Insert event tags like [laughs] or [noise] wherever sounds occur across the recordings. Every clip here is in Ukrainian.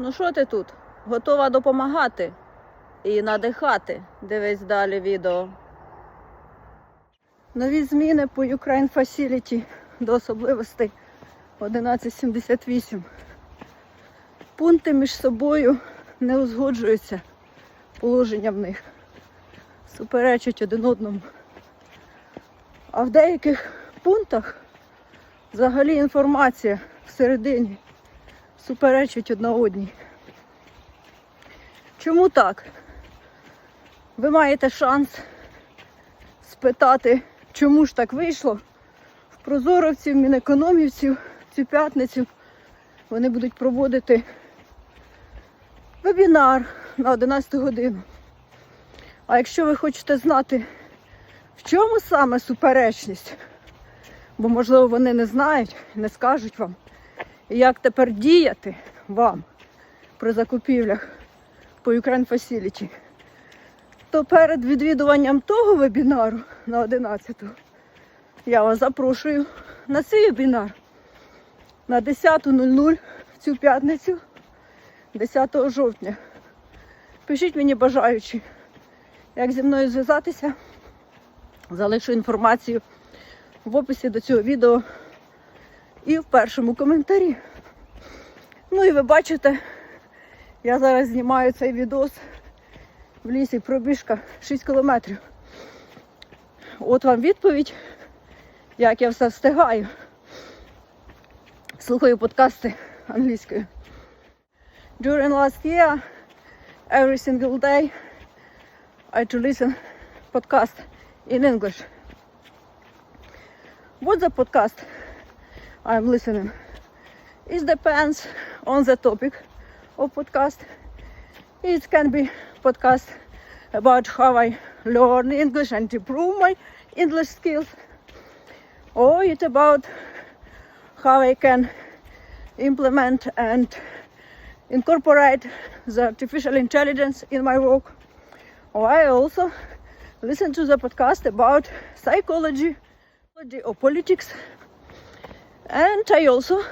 Ну що ти тут? Готова допомагати і надихати. Дивись далі відео. Нові зміни по Ukraine Facility до особливостей 1178. Пункти між собою не узгоджуються. Положення в них суперечать один одному. А в деяких пунктах взагалі інформація всередині суперечить одна одній. Чому так? Ви маєте шанс спитати, чому ж так вийшло в прозоровців, мінекономівців цю п'ятницю. Вони будуть проводити вебінар на 11 годину. А якщо ви хочете знати, в чому саме суперечність, бо, можливо, вони не знають, не скажуть вам, як тепер діяти вам при закупівлях по Ukraine Facility, то перед відвідуванням того вебінару на 11 я вас запрошую на цей вебінар на 10.00 в цю п'ятницю, 10 жовтня. Пишіть мені бажаючи, як зі мною зв'язатися. Залишу інформацію в описі до цього відео і в першому коментарі. Ну і ви бачите, я зараз знімаю цей відос в лісі пробіжка 6 кілометрів. От вам відповідь, як я все встигаю. Слухаю подкасти англійською. During last year, every single day, I to listen podcast in English. What the podcast I'm listening? It depends on the topic of podcast. It can be podcast about how I learn English and improve my English skills. Or it's about how I can implement and incorporate the artificial intelligence in my work. Or I also listen to the podcast about psychology or politics. And I also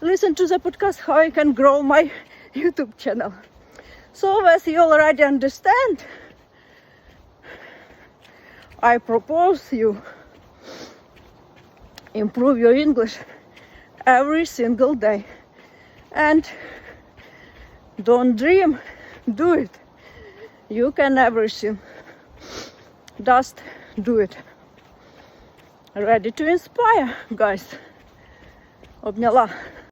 listen to the podcast how I can grow my [laughs] YouTube channel. So as you already understand, I propose you improve your English every single day. And don't dream, do it. You can everything. Just do it. Ready to inspire, guys. Обняла.